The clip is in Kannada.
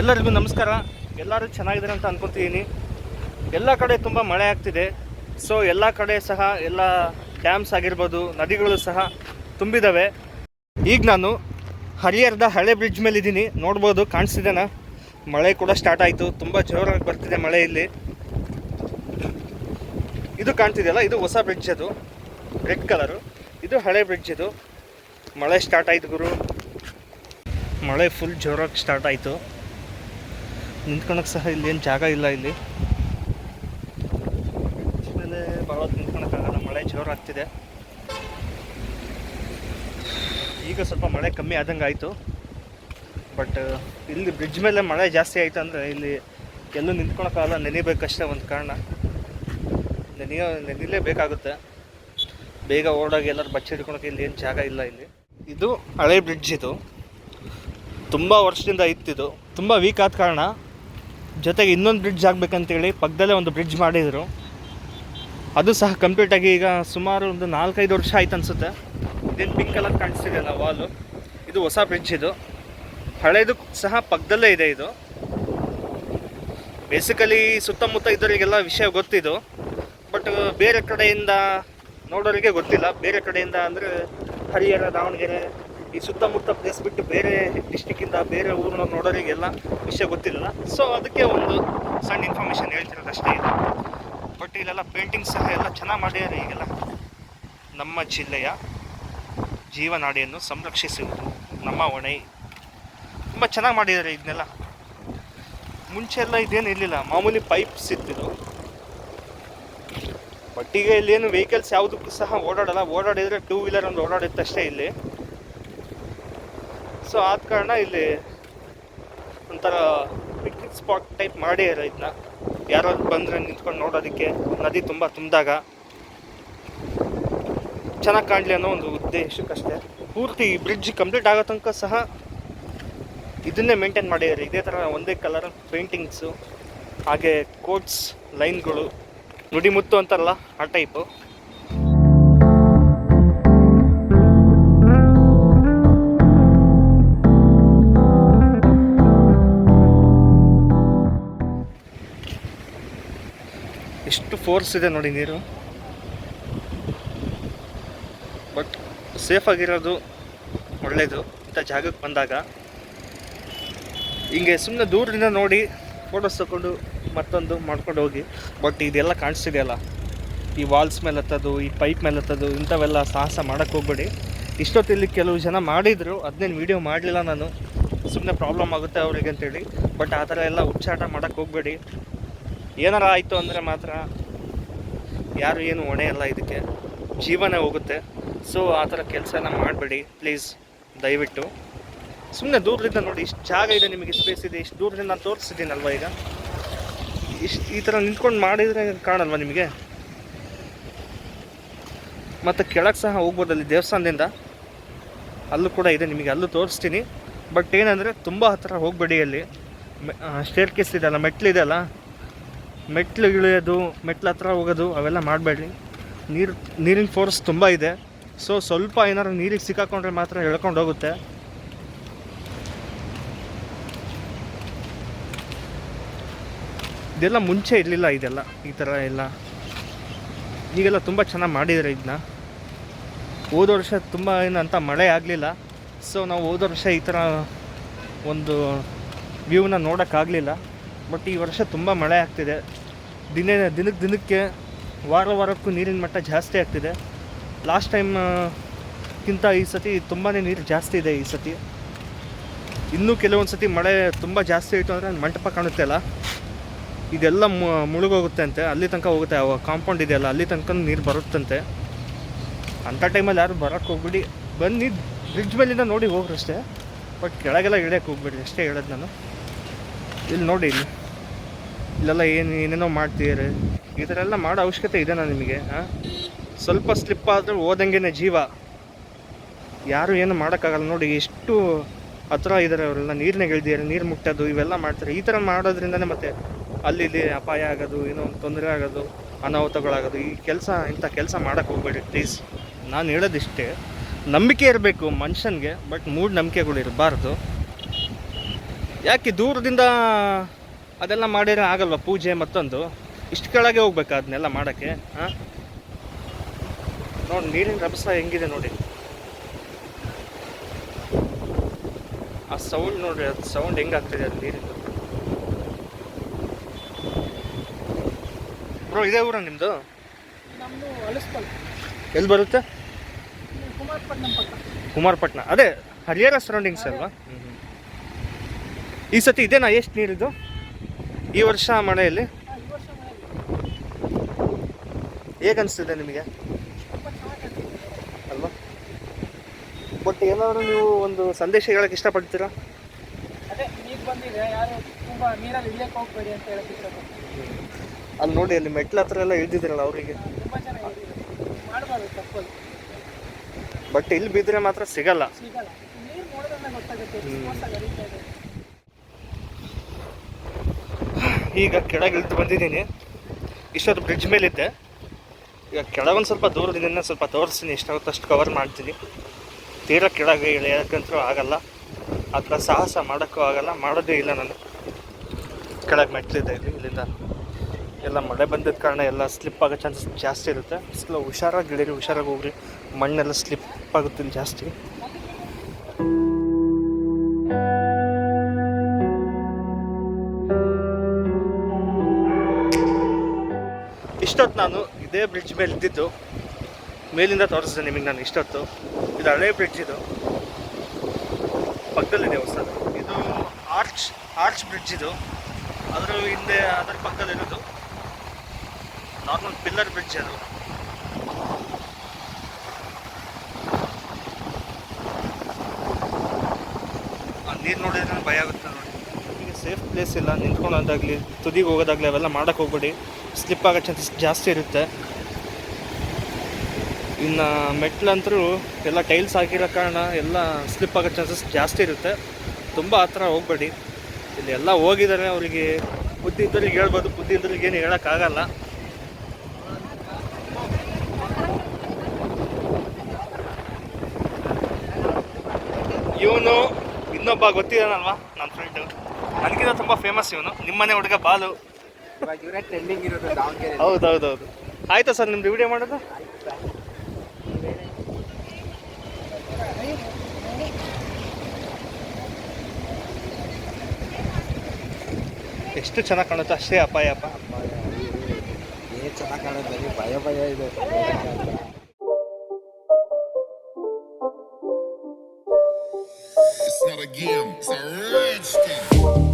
ಎಲ್ಲರಿಗೂ ನಮಸ್ಕಾರ. ಎಲ್ಲರೂ ಚೆನ್ನಾಗಿದ್ದಾರೆ ಅಂತ ಅನ್ಕೊತಿದ್ದೀನಿ ಎಲ್ಲ ಕಡೆ ತುಂಬ ಮಳೆ ಆಗ್ತಿದೆ. ಸೊ ಎಲ್ಲ ಕಡೆ ಸಹ ಎಲ್ಲ ಡ್ಯಾಮ್ಸ್ ಆಗಿರ್ಬೋದು, ನದಿಗಳು ಸಹ ತುಂಬಿದ್ದಾವೆ ಈಗ ನಾನು ಹರಿಹರದ ಹಳೆ ಬ್ರಿಡ್ಜ್ ಮೇಲೆ ಇದ್ದೀನಿ. ನೋಡ್ಬೋದು ಕಾಣಿಸ್ತಿದ್ದೇನಾ ಮಳೆ ಕೂಡ ಸ್ಟಾರ್ಟ್ ಆಯಿತು. ತುಂಬ ಜೋರಾಗಿ ಬರ್ತಿದೆ ಮಳೆ ಇಲ್ಲಿ. ಇದು ಕಾಣ್ತಿದೆಯಲ್ಲ? ಇದು ಹೊಸ ಬ್ರಿಡ್ಜ್ ಅದು. ರೆಡ್ ಕಲರು ಇದು ಹಳೆ ಬ್ರಿಡ್ಜ್ ಇದು. ಮಳೆ ಸ್ಟಾರ್ಟ್ ಆಯಿತು ಗುರು. ಮಳೆ ಫುಲ್ ಜೋರಾಗಿ ಸ್ಟಾರ್ಟ್ ಆಯಿತು. ನಿಂತ್ಕೊಳಕ್ಕೆ ಸಹ ಇಲ್ಲಿ ಏನು ಜಾಗ ಇಲ್ಲ ಇಲ್ಲಿ. ಮೇಲೆ ಭಾಳ ನಿಂತ್ಕೊಳಕ್ಕಾಗಲ್ಲ, ಮಳೆ ಜೋರಾಗ್ತಿದೆ ಈಗ ಸ್ವಲ್ಪ ಮಳೆ ಕಮ್ಮಿ ಆದಂಗೆ ಆಯಿತು. ಬಟ್, ಇಲ್ಲಿ ಬ್ರಿಡ್ಜ್ ಮೇಲೆ ಮಳೆ ಜಾಸ್ತಿ ಆಯಿತು ಅಂದರೆ ಇಲ್ಲಿ ಎಲ್ಲೂ ನಿಂತ್ಕೊಳಕ್ಕಾಗಲ್ಲ ನೆನಿಬೇಕಷ್ಟೇ ಒಂದು ಕಾರಣ. ನೆನೆಯೋ, ನೆನಿಲೇಬೇಕಾಗುತ್ತೆ. ಬೇಗ ಓಡಾಗಿ ಎಲ್ಲರೂ ಬಚ್ಚಿ ಹಿಡ್ಕೊಳಕ್ಕೆ ಇಲ್ಲಿ ಏನು ಜಾಗ ಇಲ್ಲ ಇಲ್ಲಿ. ಇದು ಹಳೆ ಬ್ರಿಡ್ಜ್ ಇದು. ತುಂಬ ವರ್ಷದಿಂದ ಇತ್ತಿದು ತುಂಬ ವೀಕ್ ಆದ ಕಾರಣ. ಜೊತೆಗೆ ಇನ್ನೊಂದು ಬ್ರಿಡ್ಜ್ ಆಗಬೇಕಂತೇಳಿ ಪಕ್ಕದಲ್ಲೇ ಒಂದು ಬ್ರಿಡ್ಜ್ ಮಾಡಿದರು. ಅದು ಸಹ ಕಂಪ್ಲೀಟ್ ಆಗಿ ಈಗ ಸುಮಾರು ಒಂದು ನಾಲ್ಕೈದು ವರ್ಷ ಆಯ್ತು ಅನಿಸುತ್ತೆ. ಇದೇನು ಪಿಂಕ್ ಕಲರ್ ಕಾಣಿಸ್ತಿದೆ ಅಲ್ಲ ವಾಲು ಇದು ಹೊಸ ಬ್ರಿಡ್ಜ್ ಇದು. ಹಳೆಯದು ಸಹ ಪಕ್ಕದಲ್ಲೇ ಇದೆ ಇದು. ಬೇಸಿಕಲಿ ಸುತ್ತಮುತ್ತ ಇದ್ದವರಿಗೆಲ್ಲ ವಿಷಯ ಗೊತ್ತಿದು. ಬಟ್ ಬೇರೆ ಕಡೆಯಿಂದ ನೋಡೋರಿಗೆ ಗೊತ್ತಿಲ್ಲ. ಬೇರೆ ಕಡೆಯಿಂದ ಅಂದರೆ ಹರಿಹರ, ದಾವಣಗೆರೆ ಈ ಸುತ್ತಮುತ್ತ ಪ್ಲೇಸ್ ಬಿಟ್ಟು ಬೇರೆ ಡಿಸ್ಟಿಕ್ಕಿಂದ ಬೇರೆ ಊರನ್ನ ನೋಡೋರಿಗೆಲ್ಲ ವಿಷಯ ಗೊತ್ತಿಲ್ಲ. ಸೊ ಅದಕ್ಕೆ ಒಂದು ಸಣ್ಣ ಇನ್ಫಾರ್ಮೇಷನ್ ಹೇಳ್ತಿರೋದು ಅಷ್ಟೇ ಇದು. ಬಟ್ ಇಲ್ಲೆಲ್ಲ ಪೇಂಟಿಂಗ್ ಸಹ ಎಲ್ಲ ಚೆನ್ನಾಗಿ ಮಾಡಿದ್ದಾರೆ ಈಗೆಲ್ಲ. ನಮ್ಮ ಜಿಲ್ಲೆಯ ಜೀವನಾಡಿಯನ್ನು ಸಂರಕ್ಷಿಸುವುದು ನಮ್ಮ ಹೊಣೆ. ತುಂಬ ಚೆನ್ನಾಗಿ ಮಾಡಿದ್ದಾರೆ ಇದನ್ನೆಲ್ಲ ಮುಂಚೆ ಎಲ್ಲ ಇದೇನು ಇರಲಿಲ್ಲ. ಮಾಮೂಲಿ ಪೈಪ್ಸ್ ಇತ್ತಿದ್ದು ಬಟ್ ಇಲ್ಲಿ ಇಲ್ಲೇನು ವೆಹಿಕಲ್ಸ್ ಯಾವುದಕ್ಕೂ ಸಹ ಓಡಾಡಲ್ಲ. ಓಡಾಡಿದರೆ ಟೂ ವೀಲರ್ ಒಂದು ಓಡಾಡುತ್ತಷ್ಟೇ ಇಲ್ಲಿ. ಸೊ ಆದ ಕಾರಣ ಇಲ್ಲಿ ಒಂಥರ ಪಿಕ್ನಿಕ್ ಸ್ಪಾಟ್ ಟೈಪ್ ಮಾಡಿ ಇದನ್ನ ಯಾರಾದ್ರು ಬಂದರೆ ನಿಂತ್ಕೊಂಡು ನೋಡೋದಕ್ಕೆ ನದಿ ತುಂಬ ತುಂಬಿದಾಗ. ಚೆನ್ನಾಗಿ ಕಾಣಲಿ ಅನ್ನೋ ಒಂದು ಉದ್ದೇಶಕ್ಕಷ್ಟೇ. ಪೂರ್ತಿ ಬ್ರಿಡ್ಜ್ ಕಂಪ್ಲೀಟ್ ಆಗೋ ತನಕ ಸಹ ಇದನ್ನೇ ಮೇಂಟೈನ್ ಮಾಡಿದ್ದಾರೆ. ಇದೇ ಥರ ಒಂದೇ ಕಲರ್ ಪೇಂಟಿಂಗ್ಸು, ಹಾಗೆ ಕೋಟ್ಸ್, ಲೈನ್ಗಳು, ನುಡಿಮುತ್ತು ಅಂತಾರಲ್ಲ ಆ ಟೈಪು. ಎಷ್ಟು ಫೋರ್ಸ್ ಇದೆ ನೋಡಿ ನೀರು. ಬಟ್ ಸೇಫ್ ಆಗಿರೋದು ಒಳ್ಳೆಯದು ಇಂಥ ಜಾಗಕ್ಕೆ ಬಂದಾಗ ಹಿಂಗೆ ಸುಮ್ಮನೆ ದೂರದಿಂದ ನೋಡಿ ಫೋಟೋಸ್ ತಗೊಂಡು ಮತ್ತೊಂದು ಮಾಡ್ಕೊಂಡು ಹೋಗಿ. ಬಟ್ ಇದೆಲ್ಲ ಕಾಣಿಸ್ತಿದೆಯಲ್ಲ? ಈ ವಾಲ್ಸ್ ಮೇಲೆ ಹತ್ತೋದು, ಈ ಪೈಪ್ ಮೇಲೆ ಹತ್ತೋದು, ಇಂಥವೆಲ್ಲ ಸಾಹಸ ಮಾಡೋಕ್ಕೆ ಹೋಗ್ಬೇಡಿ. ಇಷ್ಟೊತ್ತಿಲ್ಲಿ ಕೆಲವು ಜನ ಮಾಡಿದರು ಅದನ್ನೇನು ವೀಡಿಯೋ ಮಾಡಲಿಲ್ಲ ನಾನು. ಸುಮ್ಮನೆ ಪ್ರಾಬ್ಲಮ್ ಆಗುತ್ತೆ ಅವರಿಗೆ ಅಂತೇಳಿ. ಬಟ್ ಆ ಥರ ಎಲ್ಲ ಹುಚ್ಚಾಟ ಮಾಡೋಕ್ಕೆ ಹೋಗಬೇಡಿ. ಏನಾರ ಆಯಿತು ಅಂದರೆ ಮಾತ್ರ ಯಾರು ಏನು ಹೊಣೆ ಅಲ್ಲ ಇದಕ್ಕೆ. ಜೀವನ ಹೋಗುತ್ತೆ. ಸೊ ಆ ಥರ ಕೆಲಸನ ಮಾಡಬೇಡಿ. ಪ್ಲೀಸ್ ದಯವಿಟ್ಟು. ಸುಮ್ಮನೆ ದೂರದಿಂದ ನೋಡಿ, ಇಷ್ಟು ಜಾಗ ಇದೆ ನಿಮಗೆ ಸ್ಪೇಸ್ ಇದೆ, ಇಷ್ಟು ದೂರದಿಂದ ನಾನು ತೋರಿಸಿದ್ದೀನಲ್ವ ಈಗ? ಇಷ್ಟು ಈ ಥರ ನಿಂತ್ಕೊಂಡು ಮಾಡಿದರೆ ಕಾಣಲ್ವ ನಿಮಗೆ? ಮತ್ತು ಕೆಳಗೆ ಸಹ ಹೋಗ್ಬೋದು, ಅಲ್ಲಿ ದೇವಸ್ಥಾನದಿಂದ. ಅಲ್ಲೂ ಕೂಡ ಇದೆ ನಿಮಗೆ, ಅಲ್ಲೂ ತೋರಿಸ್ತೀನಿ. ಬಟ್ ಏನಂದರೆ, ತುಂಬ ಹತ್ತಿರ ಹೋಗಬೇಡಿ ಅಲ್ಲಿ. ಸ್ಟೇರ್ ಕೇಸ್ ಇದೆಯಲ್ಲ ಮೆಟ್ಲಿದೆ ಅಲ್ಲ? ಮೆಟ್ಲು ಇಳಿಯೋದು, ಮೆಟ್ಲು ಹತ್ರ ಹೋಗೋದು, ಅವೆಲ್ಲ ಮಾಡಬೇಡಿ ನೀರು, ನೀರಿನ ಫೋರ್ಸ್ ತುಂಬ ಇದೆ. ಸೊ ಸ್ವಲ್ಪ ಏನಾದ್ರು ನೀರಿಗೆ ಸಿಕ್ಕಾಕೊಂಡ್ರೆ ಮಾತ್ರ ಎಳ್ಕೊಂಡು ಹೋಗುತ್ತೆ. ಇದೆಲ್ಲ ಮುಂಚೆ ಇರಲಿಲ್ಲ ಇದೆಲ್ಲ, ಈ ಥರ ಎಲ್ಲ. ಈಗೆಲ್ಲ ತುಂಬ ಚೆನ್ನಾಗಿ ಮಾಡಿದ್ದಾರೆ ಇದನ್ನ ಹೋದ ವರ್ಷ ತುಂಬ ಏನಂತ ಮಳೆ ಆಗಲಿಲ್ಲ. ಸೊ ನಾವು ಹೋದ ವರ್ಷ ಈ ಥರ ಒಂದು ವ್ಯೂನ ನೋಡೋಕ್ಕಾಗಲಿಲ್ಲ. ಬಟ್ ಈ ವರ್ಷ ತುಂಬ ಮಳೆ ಆಗ್ತಿದೆ. ದಿನ ದಿನಕ್ಕೆ ದಿನಕ್ಕೆ ವಾರ ವಾರಕ್ಕೂ ನೀರಿನ ಮಟ್ಟ ಜಾಸ್ತಿ ಆಗ್ತಿದೆ. ಲಾಸ್ಟ್ ಟೈಮ್ ಗಿಂತ ಈ ಸತಿ ತುಂಬಾ ನೀರು ಜಾಸ್ತಿ ಇದೆ ಈ ಸತಿ. ಇನ್ನೂ ಕೆಲವೊಂದು ಸತಿ ಮಳೆ ತುಂಬ ಜಾಸ್ತಿ ಆಯಿತು ಅಂದರೆ ಮಂಟಪ ಕಾಣುತ್ತೆ ಅಲ್ಲ? ಇದೆಲ್ಲ ಮುಳುಗೋಗುತ್ತೆ ಅಂತೆ. ಅಲ್ಲಿ ತನಕ ಹೋಗುತ್ತೆ. ಕಾಂಪೌಂಡ್ ಇದೆಯಲ್ಲ ಅಲ್ಲಿ ತನಕ ನೀರು ಬರುತ್ತಂತೆ. ಅಂಥ ಟೈಮಲ್ಲಿ ಯಾರು ಬರೋಕ್ಕೆ ಹೋಗ್ಬಿಡಿ. ಬನ್ನಿ ಬ್ರಿಡ್ಜ್ ಮೇಲಿಂದ ನೋಡಿ ಹೋಗ್ರಷ್ಟೇ. ಬಟ್ ಕೆಳಗೆಲ್ಲ ಇಳಿಯೋಕ್ಕೆ ಹೋಗ್ಬಿಡಿ. ಅಷ್ಟೇ ಹೇಳೋದು ನಾನು. ಇಲ್ಲಿ ನೋಡಿ ಇಲ್ಲಿ. ಇಲ್ಲೆಲ್ಲ ಏನು ಏನೇನೋ ಮಾಡ್ತೀರಿ ಈ ಥರ ಎಲ್ಲ ಮಾಡೋ ಅವಶ್ಯಕತೆ ಇದೆ ನಾನು ನಿಮಗೆ, ಹಾಂ? ಸ್ವಲ್ಪ ಸ್ಲಿಪ್ ಆದರೆ ಓದಂಗೆ ಜೀವ. ಯಾರು ಏನು ಮಾಡೋಕ್ಕಾಗಲ್ಲ ನೋಡಿ, ಎಷ್ಟು ಹತ್ರ ಇದ್ದಾರೆ ಅವರೆಲ್ಲ ನೀರಿನಾಗ ಇಳ್ದಿದ್ದಾರೆ ನೀರು ಮುಟ್ಟೋದು, ಇವೆಲ್ಲ ಮಾಡ್ತಾರೆ. ಈ ಥರ ಮಾಡೋದ್ರಿಂದನೇ ಮತ್ತೆ ಅಲ್ಲಿ ಇಲ್ಲಿ ಅಪಾಯ ಆಗೋದು, ಏನೋ ಒಂದು ತೊಂದರೆ ಆಗೋದು, ಅನಾಹುತಗಳಾಗೋದು, ಈ ಕೆಲಸ, ಇಂಥ ಕೆಲಸ ಮಾಡೋಕ್ಕೆ ಹೋಗ್ಬೇಡಿ ಪ್ಲೀಸ್ ನಾನು ಹೇಳೋದಿಷ್ಟೇ, ನಂಬಿಕೆ ಇರಬೇಕು ಮನುಷ್ಯನಿಗೆ ಬಟ್ ಮೂಢ ನಂಬಿಕೆಗಳು ಇರಬಾರ್ದು. ಯಾಕೆ ದೂರದಿಂದ ಅದೆಲ್ಲ ಮಾಡಿದ್ರೆ ಆಗಲ್ವಾ? ಪೂಜೆ ಮತ್ತೊಂದು. ಇಷ್ಟು ಕೆಳಗೆ ಹೋಗ್ಬೇಕು ಅದನ್ನೆಲ್ಲ ಮಾಡೋಕ್ಕೆ ಹಾಂ? ನೋಡಿ ನೀರಿನ ರಭಸ ಹೆಂಗಿದೆ ನೋಡಿ. ಆ ಸೌಂಡ್ ನೋಡಿ ಅದು ಸೌಂಡ್ ಹೆಂಗಾಗ್ತಿದೆ ಅದು ನೀರಿನ ಬ್ರೋ ಇದೇ ಊರ ನಿಮ್ಮದು ಎಲ್ಲಿ ಬರುತ್ತೆ? ಕುಮಾರಪಟ್ಟಣಂ ಅದೇ ಹರಿಹರ ಸರೌಂಡಿಂಗ್ಸ್ ಅಲ್ವಾ? ಈ ಸತಿ ಇದೇನಾ ಎಷ್ಟು ನೀರಿದು? ಈ ವರ್ಷ ಮಳೆಯಲ್ಲಿ ಆ, ಈ ವರ್ಷ ಮಳೆಯಲ್ಲಿ? ಹೇಗೆ ಅನಿಸ್ತಿದೆ ನಿಮಗೆ? ಅಲ್ವಾ? ಬಟ್ ಏನಾದರೂ ನೀವು ಒಂದು ಸಂದೇಶ ಹೇಳಕ್ಕೆ ಇಷ್ಟಪಡ್ತೀರಾ? ಅದೇ ನೀರು ಬಂದಿದೆ ಯಾರು ತುಂಬ ನೀರಲ್ಲಿ ಇಳಿಯಕ್ಕೆ ಹೋಗ್ಬೇಡಿ ಅಂತ ಹೇಳಕ್ಕೆ ಇಷ್ಟಪಡ್ತೀನಿ. ಅಲ್ಲಿ ನೋಡಿ ಅಲ್ಲಿ ಮೆಟ್ಲ ಹತ್ರ ಎಲ್ಲ ಇಳಿದಿದ್ರಲ್ಲ ಅವರಿಗೆ. ಬಟ್ ಇಲ್ಲಿ ಬಿದ್ದರೆ ಮಾತ್ರ ಸಿಗಲ್ಲ ಸಿಗಲ್ಲ ನೀರು ನೋಡಿದ್ರೆ ಗೊತ್ತಾಗುತ್ತೆ ಹ್ಮ್. ಮೋಸ ಗರೀತಾ ಇದೆ ಈಗ ಕೆಳಗೆ ಇಳಿದು ಬಂದಿದ್ದೀನಿ. ಇಷ್ಟೊತ್ತು ಬ್ರಿಡ್ಜ್ ಮೇಲಿದ್ದೆ. ಈಗ ಕೆಳಗೊಂದು ಸ್ವಲ್ಪ ದೂರದಿಂದ ಸ್ವಲ್ಪ ತೋರಿಸ್ತೀನಿ ಎಷ್ಟಾಗುತ್ತೆ ಅಷ್ಟು ಕವರ್ ಮಾಡ್ತೀನಿ. ತೀರಾ ಕೆಳಗೆ ಇಳಿಯೋಕ್ಕಂತೂ ಆಗಲ್ಲ. ಆ ಸಾಹಸ ಮಾಡೋಕ್ಕೂ ಆಗಲ್ಲ, ಮಾಡೋದೇ ಇಲ್ಲ ನಾನು. ಕೆಳಗೆ ಮೆಟ್ಲಿದೆ ಇಲ್ಲಿ, ಇಲ್ಲಿಂದ ಎಲ್ಲ ಮಳೆ ಬಂದಿದ್ದ ಕಾರಣ ಎಲ್ಲ ಸ್ಲಿಪ್ ಆಗೋ ಚಾನ್ಸಸ್ ಜಾಸ್ತಿ ಇರುತ್ತೆ. ಸ್ವಲ್ಪ ಹುಷಾರಾಗಿ ಇಳೀರಿ, ಹುಷಾರಾಗಿ ಹೋಗ್ರಿ. ಮಣ್ಣೆಲ್ಲ ಸ್ಲಿಪ್ ಆಗುತ್ತೆ ಜಾಸ್ತಿ. ಇಷ್ಟೊತ್ತು ನಾನು ಇದೇ ಬ್ರಿಡ್ಜ್ ಮೇಲೆ ಇದ್ದಿದ್ದು. ಮೇಲಿಂದ ತೋರಿಸಿದೆ ನಿಮಗೆ ನಾನು ಇಷ್ಟೊತ್ತು. ಇದು ಹಳೆ ಬ್ರಿಡ್ಜ್ ಇದು. ಪಕ್ಕದಲ್ಲಿದೆ ಹೊಸದು ಇದು ಆರ್ಚ್ ಆರ್ಚ್ ಬ್ರಿಡ್ಜ್ ಇದು. ಅದರ ಹಿಂದೆ, ಅದರ ಪಕ್ಕದಲ್ಲಿರೋದು ನಾರ್ಮಲ್ ಪಿಲ್ಲರ್ ಬ್ರಿಡ್ಜ್ ಅದು. ನೀರು ನೋಡಿದ್ರೆ ನನಗೆ ಭಯ ಆಗುತ್ತೆ ನೋಡಿ. ನಿಮಗೆ ಸೇಫ್ ಪ್ಲೇಸ್ ಇಲ್ಲ. ನಿಂತ್ಕೊಳ್ಳೋದಾಗಲಿ ತುದಿಗೆ ಹೋಗೋದಾಗಲಿ ಅವೆಲ್ಲ ಮಾಡೋಕ್ಕೆ ಹೋಗ್ಬೇಡಿ. ಸ್ಲಿಪ್ ಆಗೋ ಚಾನ್ಸಸ್ ಜಾಸ್ತಿ ಇರುತ್ತೆ. ಇನ್ನು ಮೆಟ್ಲಂತರೂ ಎಲ್ಲ ಟೈಲ್ಸ್ ಹಾಕಿರೋ ಕಾರಣ ಎಲ್ಲ ಸ್ಲಿಪ್ ಆಗೋ ಚಾನ್ಸಸ್ ಜಾಸ್ತಿ ಇರುತ್ತೆ. ತುಂಬ ಆ ಥರ ಹೋಗಬೇಡಿ. ಇಲ್ಲಿ ಎಲ್ಲ ಹೋಗಿದ್ದಾರೆ ಅವರಿಗೆ. ಬುದ್ಧಿ ಇದ್ದವ್ರಿಗೆ ಹೇಳ್ಬೋದು ಬುದ್ಧಿ ಇದ್ದವ್ರಿಗೆ ಏನು ಹೇಳೋಕ್ಕಾಗಲ್ಲ. ಇವನು ಇನ್ನೊಬ್ಬ ಗೊತ್ತಿದ್ದಾನಲ್ವಾ? ನನ್ನ ಫ್ರೆಂಡು ನನಗಿಂತ ತುಂಬ ಫೇಮಸ್ ಇವನು. ನಿಮ್ಮನೆ ಹುಡುಗ ಬಾಲು. ಹೌದೌದೌದು. ಆಯ್ತಾ ಸರ್ ನಿಮ್ದು ವಿಡಿಯೋ ಮಾಡೋದು? ಎಷ್ಟು ಚೆನ್ನಾಗಿ ಕಾಣುತ್ತೆ? ಅಷ್ಟೇ ಅಪಾಯ ಅಪ್ಪ. ಏನು ಚೆನ್ನಾಗಿ ಕಾಣುತ್ತೆ? ಭಯ ಭಯ ಇದೆ. It's not a game, it's a rich thing.